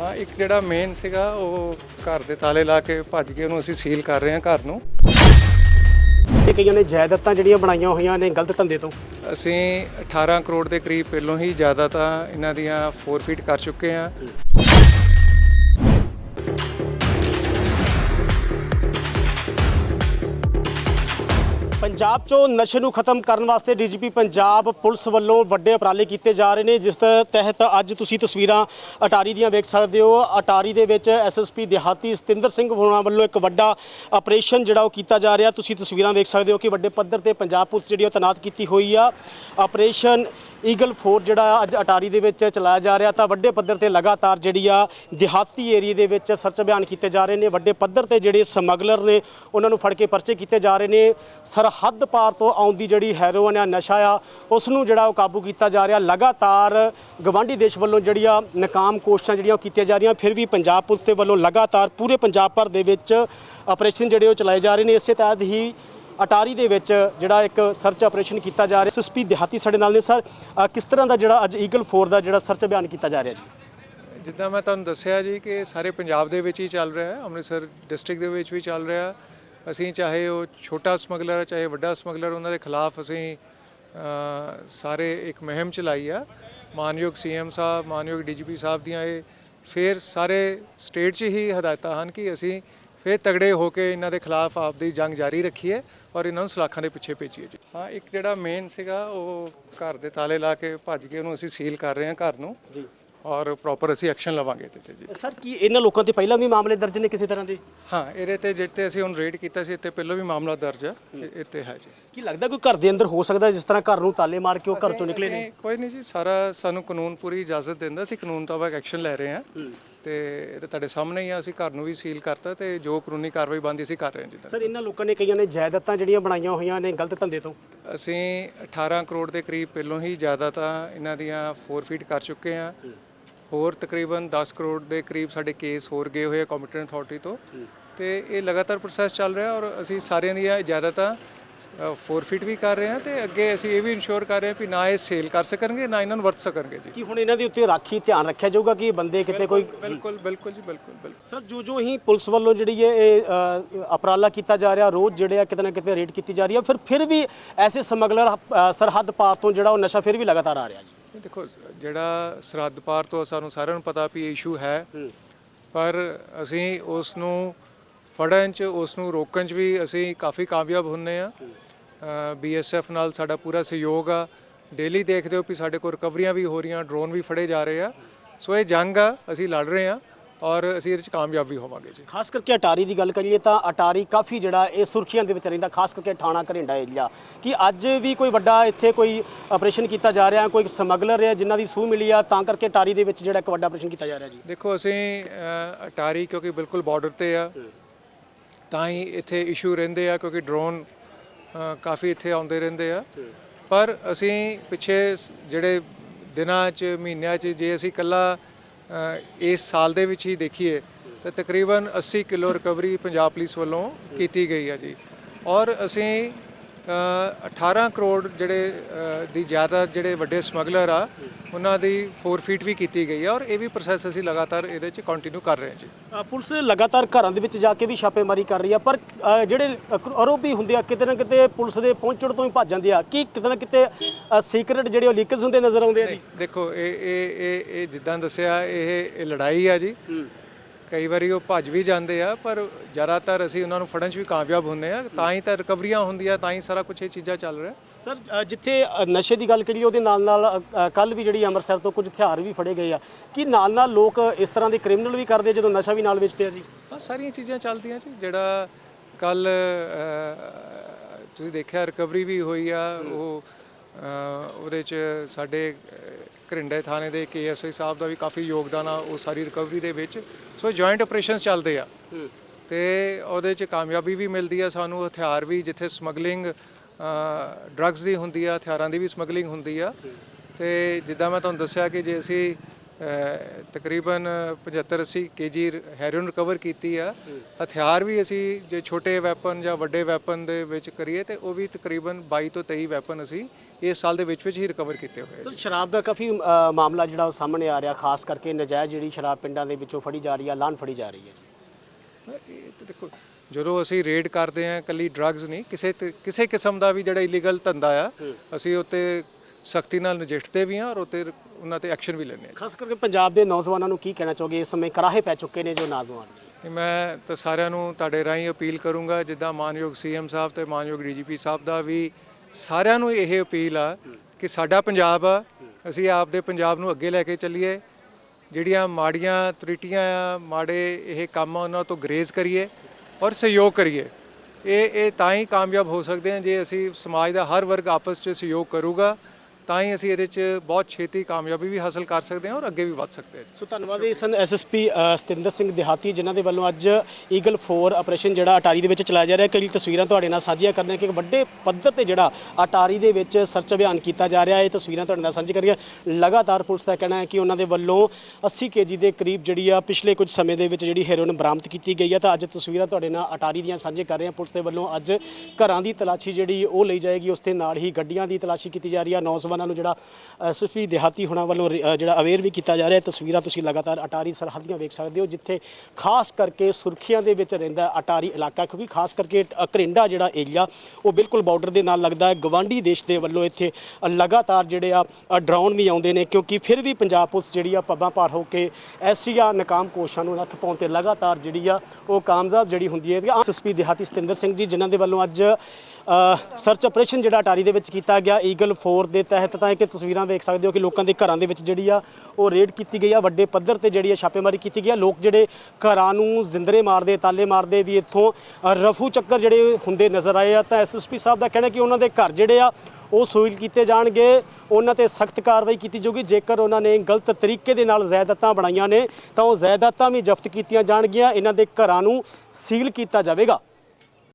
ਹਾਂ ਇੱਕ ਜਿਹੜਾ ਮੇਨ ਸੀਗਾ ਉਹ ਘਰ ਦੇ ਤਾਲੇ ਲਾ ਕੇ ਭੱਜ ਕੇ ਉਹਨੂੰ ਅਸੀਂ ਸੀਲ ਕਰ ਰਹੇ ਹਾਂ ਘਰ ਨੂੰ। ਇਹ ਕਈਆਂ ਨੇ ਜਾਇਦਾਦਾਂ ਜਿਹੜੀਆਂ ਬਣਾਈਆਂ ਹੋਈਆਂ ਨੇ ਗਲਤ ਧੰਦੇ ਤੋਂ। ਅਸੀਂ 18 ਕਰੋੜ ਦੇ ਕਰੀਬ ਪਹਿਲੋਂ ਹੀ ਜ਼ਿਆਦਾ ਤਾਂ ਇਹਨਾਂ ਦੀਆਂ ਫੋਰਫੀਟ ਕਰ ਚੁੱਕੇ ਹਾਂ। ਪੰਜਾਬ 'ਚੋਂ ਨਸ਼ੇ ਨੂੰ ਖਤਮ ਕਰਨ ਵਾਸਤੇ ਡੀਜੀਪੀ ਪੰਜਾਬ ਪੁਲਿਸ ਵੱਲੋਂ ਵੱਡੇ ਉਪਰਾਲੇ ਕੀਤੇ ਜਾ ਰਹੇ ਨੇ, ਜਿਸ ਤਹਿਤ ਅੱਜ ਤੁਸੀਂ ਤਸਵੀਰਾਂ ਅਟਾਰੀ ਦੀਆਂ ਵੇਖ ਸਕਦੇ ਹੋ। ਅਟਾਰੀ ਦੇ ਵਿੱਚ ਐਸਐਸਪੀ ਦਿਹਾਤੀ ਸਤਿੰਦਰ ਸਿੰਘ ਹੋਣਾ ਵੱਲੋਂ ਇੱਕ ਵੱਡਾ ਆਪਰੇਸ਼ਨ ਜਿਹੜਾ ਉਹ ਕੀਤਾ ਜਾ ਰਿਹਾ। ਤੁਸੀਂ ਤਸਵੀਰਾਂ ਵੇਖ ਸਕਦੇ ਹੋ ਕਿ ਵੱਡੇ ਪੱਧਰ ਤੇ ਪੰਜਾਬ ਪੁਲਿਸ ਜਿਹੜੀ ਉਹ ਤੈਨਾਤ ਕੀਤੀ ਹੋਈ ਆ। ਆਪਰੇਸ਼ਨ ਈਗਲ ਫੋਰ ਜਿਹੜਾ ਅੱਜ ਅਟਾਰੀ ਦੇ ਵਿੱਚ ਚਲਾਇਆ ਜਾ ਰਿਹਾ ਤਾਂ ਵੱਡੇ ਪੱਧਰ ਤੇ ਲਗਾਤਾਰ ਜਿਹੜੀ ਆ ਦਿਹਾਤੀ ਏਰੀਏ ਦੇ ਵਿੱਚ ਸਰਚ ਅਭਿਆਨ ਕੀਤੇ ਜਾ ਰਹੇ ਨੇ। ਵੱਡੇ ਪੱਧਰ ਤੇ ਜਿਹੜੇ ਸਮਗਲਰ ਨੇ, ਉਹਨਾਂ ਨੂੰ ਫੜ ਕੇ ਪਰਚੇ ਕੀਤੇ ਜਾ ਰਹੇ ਨੇ। ਹੱਦ ਪਾਰ ਤੋਂ ਆਉਂਦੀ ਜਿਹੜੀ ਹੈਰੋਇਨ ਆ, ਨਸ਼ਾ ਆ, ਉਸ ਨੂੰ ਜਿਹੜਾ ਉਹ ਕਾਬੂ ਕੀਤਾ ਜਾ ਰਿਹਾ। ਲਗਾਤਾਰ ਗਵਾਂਢੀ ਦੇਸ਼ ਵੱਲੋਂ ਜਿਹੜੀਆਂ ਨਾਕਾਮ ਕੋਸ਼ਿਸ਼ਾਂ ਜਿਹੜੀਆਂ ਉਹ ਕੀਤੀਆਂ ਜਾ ਰਹੀਆਂ, ਫਿਰ ਵੀ ਪੰਜਾਬ ਪੁਲਿਸ ਦੇ ਵੱਲੋਂ ਲਗਾਤਾਰ ਪੂਰੇ ਪੰਜਾਬ ਭਰ ਦੇ ਵਿੱਚ ਆਪਰੇਸ਼ਨ ਜਿਹੜੇ ਉਹ ਚਲਾਏ ਜਾ ਰਹੇ ਨੇ। ਇਸੇ ਤਹਿਤ ਹੀ ਅਟਾਰੀ ਦੇ ਵਿੱਚ ਜਿਹੜਾ ਇੱਕ ਸਰਚ ਆਪਰੇਸ਼ਨ ਕੀਤਾ ਜਾ ਰਿਹਾ। ਐਸਐਸਪੀ ਦਿਹਾਤੀ ਸਾਡੇ ਨਾਲ ਨੇ। ਸਰ ਕਿਸ ਤਰ੍ਹਾਂ ਦਾ ਜਿਹੜਾ ਅੱਜ ਈਗਲ ਫੋਰ ਦਾ ਜਿਹੜਾ ਸਰਚ ਅਭਿਆਨ ਕੀਤਾ ਜਾ ਰਿਹਾ ਜੀ? ਜਿੱਦਾਂ ਮੈਂ ਤੁਹਾਨੂੰ ਦੱਸਿਆ ਜੀ ਕਿ ਸਾਰੇ ਪੰਜਾਬ ਦੇ ਵਿੱਚ ਹੀ ਚੱਲ ਰਿਹਾ ਹੈ, ਅੰਮ੍ਰਿਤਸਰ ਡਿਸਟ੍ਰਿਕਟ ਦੇ ਵਿੱਚ ਵੀ ਚੱਲ ਰਿਹਾ ਅਸੀਂ ਚਾਹੇ ਉਹ ਛੋਟਾ ਸਮਗਲਰ ਹੈ ਚਾਹੇ ਵੱਡਾ ਸਮਗਲਰ ਉਹਨਾਂ ਦੇ ਖਿਲਾਫ ਅਸੀਂ ਸਾਰੇ ਇੱਕ ਮੁਹਿੰਮ ਚਲਾਈ ਆ। ਮਾਨਯੋਗ ਸੀਐਮ ਸਾਹਿਬ ਮਾਨਯੋਗ ਡੀਜੀਪੀ ਸਾਹਿਬ ਦੀਆਂ ਇਹ ਫਿਰ ਸਾਰੇ ਸਟੇਟ 'ਚ ਹੀ ਹਦਾਇਤਾਂ ਹਨ ਕਿ ਅਸੀਂ ਫਿਰ ਤਗੜੇ ਹੋ ਕੇ ਇਹਨਾਂ ਦੇ ਖਿਲਾਫ ਆਪਦੀ ਜੰਗ ਜਾਰੀ ਰੱਖੀਏ ਔਰ ਇਹਨਾਂ ਨੂੰ ਸਲਾਖਾਂ ਦੇ ਪਿੱਛੇ ਭੇਜੀਏ ਜੀ। ਹਾਂ ਇੱਕ ਜਿਹੜਾ ਮੇਨ ਸੀਗਾ ਉਹ ਘਰ ਦੇ ਤਾਲੇ ਲਾ ਕੇ ਭੱਜ ਕੇ ਉਹਨੂੰ ਅਸੀਂ ਸੀਲ ਕਰ ਰਹੇ ਹਾਂ ਘਰ ਨੂੰ। ਜੀ। ਔਰ ਪ੍ਰੋਪਰ ਅਸੀਂ ਐਕਸ਼ਨ ਲਵਾਂਗੇ ਇਹਦੇ ਤੇ ਜੀ। ਸਰ ਕੀ ਇਹਨਾਂ ਲੋਕਾਂ ਤੇ ਪਹਿਲਾਂ ਵੀ ਮਾਮਲੇ ਦਰਜ ਨੇ ਕਿਸੇ ਤਰ੍ਹਾਂ ਦੇ? ਹਾਂ ਇਹਦੇ ਤੇ ਜਿੱਤੇ ਅਸੀਂ ਹੁਣ ਰੇਡ ਕੀਤਾ ਸੀ ਇੱਥੇ ਪਹਿਲਾਂ ਵੀ ਮਾਮਲਾ ਦਰਜ ਹੈ। ਇੱਥੇ ਹੈ ਜੀ। ਕੀ ਲੱਗਦਾ ਕੋਈ ਘਰ ਦੇ ਅੰਦਰ ਹੋ ਸਕਦਾ ਜਿਸ ਤਰ੍ਹਾਂ ਘਰ ਨੂੰ ਤਾਲੇ ਮਾਰ ਕੇ ਉਹ ਘਰ ਚੋਂ ਨਿਕਲੇ ਨੇ? ਕੋਈ ਨਹੀਂ ਜੀ ਸਾਰਾ ਸਾਨੂੰ ਕਾਨੂੰਨ ਪੂਰੀ ਇਜਾਜ਼ਤ ਦਿੰਦਾ ਅਸੀਂ ਕਾਨੂੰਨ ਮੁਤਾਬਕ ਐਕਸ਼ਨ ਲੈ ਰਹੇ ਹਾਂ। ਤੇ ਇਹ ਤੁਹਾਡੇ ਸਾਹਮਣੇ ਹੀ ਆ ਅਸੀਂ ਘਰ ਨੂੰ ਵੀ ਸੀਲ ਕਰਤਾ ਤੇ ਜੋ ਕਾਨੂੰਨੀ ਕਾਰਵਾਈ ਬੰਦੀ ਅਸੀਂ ਕਰ ਰਹੇ ਹਾਂ ਜੀ। ਸਰ ਇਹਨਾਂ ਲੋਕਾਂ ਨੇ ਕਈਆਂ ਨੇ ਜਾਇਦਾਦਾਂ ਜਿਹੜੀਆਂ ਬਣਾਈਆਂ ਹੋਈਆਂ ਨੇ ਗਲਤ ਧੰਦੇ ਤੋਂ? ਅਸੀਂ 18 ਕਰੋੜ ਦੇ ਕਰੀਬ ਪਹਿਲੋਂ ਹੀ ਜ਼ਿਆਦਾ ਤਾਂ ਇਹਨਾਂ ਦੀਆਂ ਫੋਰਫੀਟ ਕਰ ਚੁੱਕੇ ਹਾਂ। ਹੋਰ ਤਕਰੀਬਨ 10 ਕਰੋੜ ਦੇ ਕਰੀਬ ਸਾਡੇ ਕੇਸ ਹੋਰ ਗਏ ਹੋਏ ਆ ਕੰਪੀਟੈਂਟ ਅਥਾਰਟੀ ਤੋਂ। ਤੇ ਇਹ ਲਗਾਤਾਰ ਪ੍ਰੋਸੈਸ ਚੱਲ ਰਿਹਾ ਔਰ ਅਸੀਂ ਸਾਰਿਆਂ ਦੀਆਂ ਜ਼ਿਆਦਾਤਾਰ ਫੋਰਫੀਟ ਵੀ ਕਰ ਰਹੇ ਹਾਂ ਤੇ ਅੱਗੇ ਅਸੀਂ ਇਹ ਵੀ ਇਨਸ਼ੋਰ ਕਰ ਰਹੇ ਹਾਂ ਕਿ ਨਾ ਇਹ ਸੇਲ ਕਰ ਸਕਣਗੇ ਨਾ ਇਹਨਾਂ ਨੂੰ ਵਰਤ ਸਕਣਗੇ ਜੀ। ਕੀ ਹੁਣ ਇਹਨਾਂ ਦੇ ਉੱਤੇ ਰਾਖੀ ਧਿਆਨ ਰੱਖਿਆ ਜਾਊਗਾ ਕਿ ਇਹ ਬੰਦੇ ਕਿਤੇ ਕੋਈ ਬਿਲਕੁਲ ਬਿਲਕੁਲ ਜੀ ਬਿਲਕੁਲ ਬਿਲਕੁਲ। ਸਰ ਜੋ ਜੋ ਹੀ ਪੁਲਿਸ ਵੱਲੋਂ ਜਿਹੜੀ ਹੈ ਇਹ ਅ, ਉਪਰਾਲਾ ਕੀਤਾ ਜਾ ਰਿਹਾ ਰੋਜ਼ ਜਿਹੜੇ ਆ ਕਿਤੇ ਨਾ ਕਿਤੇ ਰੇਡ ਕੀਤੀ ਜਾ ਰਹੀ ਹੈ ਫਿਰ ਫਿਰ ਵੀ ਐਸੇ ਸਮਗਲਰ ਸਰਹੱਦ ਪਾਰ ਤੋਂ ਜਿਹੜਾ ਉਹ ਨਸ਼ਾ ਫਿਰ ਵੀ ਲਗਾਤਾਰ ਆ ਰਿਹਾ ਜੀ। ਦੇਖੋ ਜਿਹੜਾ ਸਰਹੱਦ ਪਾਰ ਤੋਂ ਸਾਨੂੰ ਸਾਰਿਆਂ ਨੂੰ ਪਤਾ ਵੀ ਇਸ਼ੂ ਹੈ ਪਰ ਅਸੀਂ ਉਸ ਨੂੰ ਫੜਨ ਚ ਉਸ ਨੂੰ ਰੋਕਣ ਚ ਵੀ ਅਸੀਂ ਕਾਫੀ ਕਾਮਯਾਬ ਹੁੰਨੇ ਆ। ਬੀਐਸਐਫ ਨਾਲ ਸਾਡਾ ਪੂਰਾ ਸਹਿਯੋਗ ਆ। ਡੇਲੀ ਦੇਖਦੇ ਹੋ ਵੀ ਸਾਡੇ ਕੋਲ ਰਿਕਵਰੀਆਂ ਵੀ ਹੋ ਰਹੀਆਂ ਡਰੋਨ ਵੀ ਫੜੇ ਜਾ ਰਹੇ ਆ। ਸੋ ਇਹ ਜੰਗ ਆ ਅਸੀਂ ਲੜ ਰਹੇ ਆ। ਔਰ ਅਸੀਂ ਇਹਦੇ ਚ ਕਾਮਯਾਬ ਵੀ ਹੋਵਾਂਗੇ ਜੀ। ਖਾਸ ਕਰਕੇ ਅਟਾਰੀ ਦੀ ਗੱਲ ਕਰੀਏ ਤਾਂ ਅਟਾਰੀ ਕਾਫੀ ਜਿਹੜਾ ਇਹ ਸੁਰਖੀਆਂ ਦੇ ਵਿੱਚ ਰਹਿੰਦਾ ਖਾਸ ਕਰਕੇ ਥਾਣਾ ਘਰਿੰਡਾ ਏਰੀਆ ਕਿ ਅੱਜ ਵੀ ਕੋਈ ਵੱਡਾ ਇੱਥੇ ਕੋਈ ਆਪਰੇਸ਼ਨ ਕੀਤਾ ਜਾ ਰਿਹਾ ਕੋਈ ਸਮਗਲਰ ਹੈ ਜਿਨ੍ਹਾਂ ਦੀ ਸੂਹ ਮਿਲੀ ਆ ਤਾਂ ਕਰਕੇ ਅਟਾਰੀ ਦੇ ਵਿੱਚ ਜਿਹੜਾ ਇੱਕ ਵੱਡਾ ਆਪਰੇਸ਼ਨ ਕੀਤਾ ਜਾ ਰਿਹਾ ਜੀ। ਦੇਖੋ ਅਸੀਂ ਅਟਾਰੀ ਕਿਉਂਕਿ ਬਿਲਕੁਲ ਬਾਰਡਰ ਤੇ ਆ ਤਾਂ ਹੀ ਇੱਥੇ ਇਸ਼ੂ ਰਹਿੰਦੇ ਆ ਕਿਉਂਕਿ ਡਰੋਨ ਕਾਫੀ ਇੱਥੇ ਆਉਂਦੇ ਰਹਿੰਦੇ ਆ। ਪਰ ਅਸੀਂ ਪਿੱਛੇ ਜਿਹੜੇ ਦਿਨਾਂ 'ਚ ਮਹੀਨਿਆਂ 'ਚ ਜੇ ਅਸੀਂ ਕੱਲਾ ਇਸ ਸਾਲ ਦੇ ਵਿੱਚ ਹੀ ਦੇਖੀਏ ਤਾਂ ਤਕਰੀਬਨ 80 ਕਿਲੋ ਰਿਕਵਰੀ ਪੰਜਾਬ ਪੁਲਿਸ ਵੱਲੋਂ ਕੀਤੀ ਗਈ ਹੈ ਜੀ। ਔਰ ਅਸੀਂ 18 ਕਰੋੜ ਜਿਹੜੇ ਦੀ ਜ਼ਿਆਦਾ ਜਿਹੜੇ ਵੱਡੇ ਸਮਗਲਰ ਆ ਉਹਨਾਂ ਦੀ ਫੋਰਫੀਟ ਵੀ ਕੀਤੀ ਗਈ ਆ ਔਰ ਇਹ ਵੀ ਪ੍ਰੋਸੈਸ ਅਸੀਂ ਲਗਾਤਾਰ ਇਹਦੇ 'ਚ ਕੰਟੀਨਿਊ ਕਰ ਰਹੇ ਹਾਂ ਜੀ। ਪੁਲਿਸ ਲਗਾਤਾਰ ਘਰਾਂ ਦੇ ਵਿੱਚ ਜਾ ਕੇ ਵੀ ਛਾਪੇਮਾਰੀ ਕਰ ਰਹੀ ਆ ਪਰ ਜਿਹੜੇ ਆਰੋਪੀ ਹੁੰਦੇ ਆ ਕਿਤੇ ਨਾ ਕਿਤੇ ਪੁਲਿਸ ਦੇ ਪਹੁੰਚਣ ਤੋਂ ਹੀ ਭੱਜ ਜਾਂਦੇ ਆ ਕੀ ਕਿਤੇ ਨਾ ਕਿਤੇ ਸੀਕ੍ਰੀਟ ਜਿਹੜੇ ਉਹ ਲੀਕੇਜ ਹੁੰਦੇ ਨਜ਼ਰ ਆਉਂਦੇ ਆ ਜੀ? ਦੇਖੋ ਇਹ ਇਹ ਇਹ ਜਿੱਦਾਂ ਦੱਸਿਆ ਇਹ ਲੜਾਈ ਆ ਜੀ। ਕਈ ਵਾਰੀ ਉਹ ਭੱਜ ਵੀ ਜਾਂਦੇ ਆ ਪਰ ਜ਼ਿਆਦਾਤਰ ਅਸੀਂ ਉਹਨਾਂ ਨੂੰ ਫੜਨ 'ਚ ਵੀ ਕਾਮਯਾਬ ਹੁੰਦੇ ਆ। ਤਾਂ ਹੀ ਤਾਂ ਰਿਕਵਰੀਆਂ ਹੁੰਦੀਆਂ ਤਾਂ ਹੀ ਸਾਰਾ ਕੁਝ ਇਹ ਚੀਜ਼ਾਂ ਚੱਲ ਰਿਹਾ। ਸਰ ਅ, ਜਿੱਥੇ ਅ, ਨਸ਼ੇ ਦੀ ਗੱਲ ਕਰੀਏ ਉਹਦੇ ਨਾਲ ਨਾਲ ਕੱਲ ਵੀ ਜਿਹੜੀ ਅੰਮ੍ਰਿਤਸਰ ਤੋਂ ਕੁਝ ਹਥਿਆਰ ਵੀ ਫੜੇ ਗਏ ਆ। ਕਿ ਨਾਲ ਨਾਲ ਲੋਕ ਇਸ ਤਰ੍ਹਾਂ ਦੇ ਕ੍ਰਿਮੀਨਲ ਵੀ ਕਰਦੇ ਆ ਜਦੋਂ ਨਸ਼ਾ ਵੀ ਨਾਲ ਵੇਚਦੇ ਆ ਜੀ? ਹਾਂ ਸਾਰੀਆਂ ਚੀਜ਼ਾਂ ਚੱਲਦੀਆਂ ਜੀ। ਜਿਹੜਾ ਕੱਲ ਤੁਸੀਂ ਦੇਖਿਆ ਰਿਕਵਰੀ ਵੀ ਹੋਈ ਆ। ਉਹ ਅ, ਉਹਦੇ ਚ ਸਾਡੇ ਅ, ਘਰਿੰਡੇ ਥਾਣੇ ਦੇ ਕੇਐਸਆਈ ਸਾਹਿਬ ਦਾ ਵੀ ਕਾਫੀ ਯੋਗਦਾਨ ਆ ਉਹ ਸਾਰੀ ਰਿਕਵਰੀ ਦੇ ਵਿੱਚ। ਸੋ ਜੁਆਇੰਟ ਆਪਰੇਸ਼ਨਸ ਚੱਲਦੇ ਆ। ਤੇ ਉਹਦੇ ਚ ਕਾਮਯਾਬੀ ਵੀ ਮਿਲਦੀ ਆ ਸਾਨੂੰ ਹਥਿਆਰ ਵੀ ਜਿੱਥੇ ਸਮਗਲਿੰਗ ਡਰੱਗਸ ਦੀ ਹੁੰਦੀ ਆ ਹਥਿਆਰਾਂ ਦੀ ਵੀ ਸਮਗਲਿੰਗ ਹੁੰਦੀ ਆ। ਤੇ ਜਿੱਦਾਂ ਮੈਂ ਤੁਹਾਨੂੰ ਦੱਸਿਆ ਕਿ ਜੇ ਅਸੀਂ ਤਕਰੀਬਨ 75 80 ਕੇਜੀ ਹੈਰੋਇਨ ਰਿਕਵਰ ਕੀਤੀ ਆ। ਹਥਿਆਰ ਵੀ ਅਸੀਂ ਜੇ ਛੋਟੇ ਵੈਪਨ ਜਾਂ ਵੱਡੇ ਵੈਪਨ ਦੇ ਵਿੱਚ ਕਰੀਏ ਤੇ ਉਹ ਵੀ ਤਕਰੀਬਨ 22 ਤੋਂ 23 ਵੈਪਨ ਅਸੀਂ ਇਸ ਸਾਲ ਦੇ ਵਿੱਚ ਵਿੱਚ ਹੀ ਰਿਕਵਰ ਕੀਤੇ ਹੋਏ ਆ ਸਰ ਸ਼ਰਾਬ ਦਾ ਕਾਫੀ ਮਾਮਲਾ ਜਿਹੜਾ ਉਹ ਸਾਹਮਣੇ ਆ ਰਿਹਾ ਖਾਸ ਕਰਕੇ ਨਜਾਇਜ਼ ਜਿਹੜੀ ਸ਼ਰਾਬ ਪਿੰਡਾਂ ਦੇ ਵਿੱਚੋਂ ਫੜੀ ਜਾ ਰਹੀ ਹੈ ਲਾਨ ਫੜੀ ਜਾ ਰਹੀ ਹੈ ਇਹ ਤਾਂ ਦੇਖੋ ਜਦੋਂ ਅਸੀਂ ਰੇਡ ਕਰਦੇ ਹਾਂ ਕੱਲੀ ਡਰੱਗਸ ਨਹੀਂ ਕਿਸੇ ਕਿਸੇ ਕਿਸਮ ਦਾ ਵੀ ਜਿਹੜਾ ਇਲੀਗਲ ਧੰਦਾ ਆ ਅਸੀਂ ਉੱਤੇ ਸਖਤੀ ਨਾਲ ਨਜਿੱਠਦੇ ਵੀ ਹਾਂ ਔਰ ਉੱਤੇ ਉਹਨਾਂ ਤੇ ਐਕਸ਼ਨ ਵੀ ਲੈਂਦੇ ਹਾਂ ਖਾਸ ਕਰਕੇ ਪੰਜਾਬ ਦੇ ਨੌਜਵਾਨਾਂ ਨੂੰ ਕੀ ਕਹਿਣਾ ਚਾਹੋਗੇ? ਇਸ ਸਮੇਂ ਕਰਾਹੇ ਪੈ ਚੁੱਕੇ ਨੇ ਜੋ ਨੌਜਵਾਨ ਮੈਂ ਤਾਂ ਸਾਰਿਆਂ ਨੂੰ ਤੁਹਾਡੇ ਰਾਹੀਂ ਅਪੀਲ ਕਰੂੰਗਾ ਜਿੱਦਾਂ ਮਾਨਯੋਗ ਸੀਐਮ ਸਾਹਿਬ ਤੇ ਮਾਨਯੋਗ ਡੀਜੀਪੀ ਸਾਹਿਬ ਦਾ ਵੀ ਸਾਰਿਆਂ ਨੂੰ ਇਹ ਅਪੀਲ ਆ ਕਿ ਸਾਡਾ ਪੰਜਾਬ ਆ ਅਸੀਂ ਆਪਦੇ ਪੰਜਾਬ ਨੂੰ ਅੱਗੇ ਲੈ ਕੇ ਚੱਲੀਏ। ਜਿਹੜੀਆਂ ਮਾੜੀਆਂ ਤ੍ਰਿਟੀਆਂ ਆ ਮਾੜੇ ਇਹ ਕੰਮ ਆ ਉਹਨਾਂ ਤੋਂ ਗਰੇਜ਼ ਕਰੀਏ ਔਰ ਸਹਿਯੋਗ ਕਰੀਏ। ਇਹ ਇਹ ਤਾਂ ਹੀ ਕਾਮਯਾਬ ਹੋ ਸਕਦੇ ਹਾਂ ਜੇ ਅਸੀਂ ਸਮਾਜ ਦਾ ਹਰ ਵਰਗ ਆਪਸ 'ਚ ਸਹਿਯੋਗ ਕਰੂਗਾ। ਤਾਂ ਹੀ ਅਸੀਂ ਇਹਦੇ 'ਚ ਬਹੁਤ ਛੇਤੀ ਕਾਮਯਾਬੀ ਵੀ ਹਾਸਲ ਕਰ ਸਕਦੇ ਹਾਂ ਔਰ ਅੱਗੇ ਵੀ ਵੱਧ ਸਕਦੇ ਹਾਂ ਸੋ ਧੰਨਵਾਦ ਜੀ ਸਨ ਐਸਐਸਪੀ ਸਤਿੰਦਰ ਸਿੰਘ ਦਿਹਾਤੀ, ਜਿਨ੍ਹਾਂ ਦੇ ਵੱਲੋਂ ਅੱਜ ਈਗਲ 4 ਆਪਰੇਸ਼ਨ ਜਿਹੜਾ ਅਟਾਰੀ ਦੇ ਵਿੱਚ ਚਲਾਇਆ ਜਾ ਰਿਹਾ। ਕਈ ਤਸਵੀਰਾਂ ਤੁਹਾਡੇ ਨਾਲ ਸਾਂਝੀਆਂ ਕਰਨੇ ਕਿ ਇੱਕ ਵੱਡੇ ਪੱਧਰ ਤੇ ਜਿਹੜਾ ਅਟਾਰੀ ਦੇ ਵਿੱਚ ਸਰਚ ਅਭਿਆਨ ਕੀਤਾ ਜਾ ਰਿਹਾ ਹੈ। ਇਹ ਤਸਵੀਰਾਂ ਤੁਹਾਡੇ ਨਾਲ ਸਾਂਝੀ ਕਰੀਆਂ ਲਗਾਤਾਰ ਪੁਲਿਸ ਦਾ ਕਹਿਣਾ ਹੈ ਕਿ ਉਹਨਾਂ ਦੇ ਵੱਲੋਂ 80 ਕੇਜੀ ਦੇ ਕਰੀਬ ਜਿਹੜੀ ਆ ਪਿਛਲੇ ਕੁਝ ਸਮੇਂ ਦੇ ਵਿੱਚ ਜਿਹੜੀ ਹੈਰੋਇਨ ਬਰਾਮਦ ਕੀਤੀ ਗਈ ਹੈ ਤਾਂ ਅੱਜ ਤਸਵੀਰਾਂ ਤੁਹਾਡੇ ਨਾਲ ਅਟਾਰੀ ਦੀਆਂ ਸਾਂਝੇ ਕਰ ਰਹੇ ਹਾਂ। ਪੁਲਿਸ ਦੇ ਵੱਲੋਂ ਅੱਜ ਘਰਾਂ ਦੀ ਤਲਾਸ਼ੀ ਜਿਹੜੀ ਉਹ ਲਈ ਜਾਏਗੀ। ਉਸ ਦੇ ਨਾਲ ਹੀ ਗੱਡੀਆਂ ਦੀ ਤਲਾਸ਼ੀ ਕੀਤੀ ਜਾ ਰਹੀ ਹੈ ਨੌਜਵਾਨ ਉਹਨਾਂ ਨੂੰ ਜਿਹੜਾ ਐਸਐਸਪੀ ਦਿਹਾਤੀ ਹੋਣਾ ਵੱਲੋਂ ਜਿਹੜਾ ਅਵੇਅਰ ਵੀ ਕੀਤਾ ਜਾ ਰਿਹਾ ਤਸਵੀਰਾਂ ਤੁਸੀਂ ਲਗਾਤਾਰ ਅਟਾਰੀ ਸਰਹੱਦੀਆਂ ਵੇਖ ਸਕਦੇ ਹੋ ਜਿੱਥੇ ਖਾਸ ਕਰਕੇ ਸੁਰਖੀਆਂ ਦੇ ਵਿੱਚ ਰਹਿੰਦਾ ਅਟਾਰੀ ਇਲਾਕਾ ਕਿਉਂਕਿ ਖਾਸ ਕਰਕੇ ਅ, ਘਰਿੰਡਾ ਜਿਹੜਾ ਏਰੀਆ ਉਹ ਬਿਲਕੁਲ ਬਾਰਡਰ ਦੇ ਨਾਲ ਲੱਗਦਾ ਹੈ। ਗਵਾਂਢੀ ਦੇਸ਼ ਦੇ ਵੱਲੋਂ ਇੱਥੇ ਲਗਾਤਾਰ ਜਿਹੜੇ ਆ ਡਰਾਉਣ ਵੀ ਆਉਂਦੇ ਨੇ ਕਿਉਂਕਿ ਫਿਰ ਵੀ ਪੰਜਾਬ ਪੁਲਿਸ ਜਿਹੜੀ ਆ ਪੱਬਾਂ ਭਾਰ ਹੋ ਕੇ ਐਸੀਆਂ ਨਕਾਮ ਕੋਸ਼ਾਂ ਨੂੰ ਨੱਥ ਪਾਉਣ ਤੇ ਲਗਾਤਾਰ ਜਿਹੜੀ ਆ ਉਹ ਕਾਮਯਾਬ ਜਿਹੜੀ ਹੁੰਦੀ ਹੈ ਐਸਐਸਪੀ ਦਿਹਾਤੀ ਸਤਿੰਦਰ ਸਿੰਘ ਜੀ ਜਿਨ੍ਹਾਂ ਦੇ ਵੱਲੋਂ ਅੱਜ ਸਰਚ ਆਪਰੇਸ਼ਨ ਜਿਹੜਾ ਅਟਾਰੀ ਦੇ ਵਿੱਚ ਕੀਤਾ ਗਿਆ ਈਗਲ 4 ਦੇ ਤਹਿਤ ਤਾਂ ਇੱਕ ਤਸਵੀਰਾਂ ਵੇਖ ਸਕਦੇ ਹੋ ਕਿ ਲੋਕਾਂ ਦੇ ਘਰਾਂ ਦੇ ਵਿੱਚ ਜਿਹੜੀ ਆ, ਉਹ ਰੇਡ ਕੀਤੀ ਗਈ ਆ, ਵੱਡੇ ਪੱਧਰ ਤੇ ਜਿਹੜੀ ਆ ਛਾਪੇਮਾਰੀ ਕੀਤੀ ਗਈ ਆ। ਲੋਕ ਜਿਹੜੇ ਘਰਾਂ ਨੂੰ ਜ਼ਿੰਦਰੇ ਮਾਰਦੇ, ਤਾਲੇ ਮਾਰਦੇ ਵੀ ਇੱਥੋਂ ਰਫੂ ਚੱਕਰ ਜਿਹੜੇ ਹੁੰਦੇ ਨਜ਼ਰ ਆਏ ਆ, ਤਾਂ ਐਸਐਸਪੀ ਸਾਹਿਬ ਦਾ ਕਹਿਣਾ ਕਿ ਉਹਨਾਂ ਦੇ ਘਰ ਜਿਹੜੇ ਆ, ਉਹ ਸੀਲ ਕੀਤੇ ਜਾਣਗੇ। ਉਹਨਾਂ ਤੇ ਸਖਤ ਕਾਰਵਾਈ ਕੀਤੀ ਜਾਊਗੀ। ਜੇਕਰ ਉਹਨਾਂ ਨੇ ਗਲਤ ਤਰੀਕੇ ਦੇ ਨਾਲ ਜਾਇਦਾਦਾਂ ਬਣਾਈਆਂ ਨੇ, ਤਾਂ ਉਹ ਜਾਇਦਾਦਾਂ ਵੀ ਜ਼ਬਤ ਕੀਤੀਆਂ ਜਾਣਗੀਆਂ। ਇਹਨਾਂ ਦੇ ਘਰਾਂ ਨੂੰ ਸੀਲ ਕੀਤਾ ਜਾਵੇਗਾ।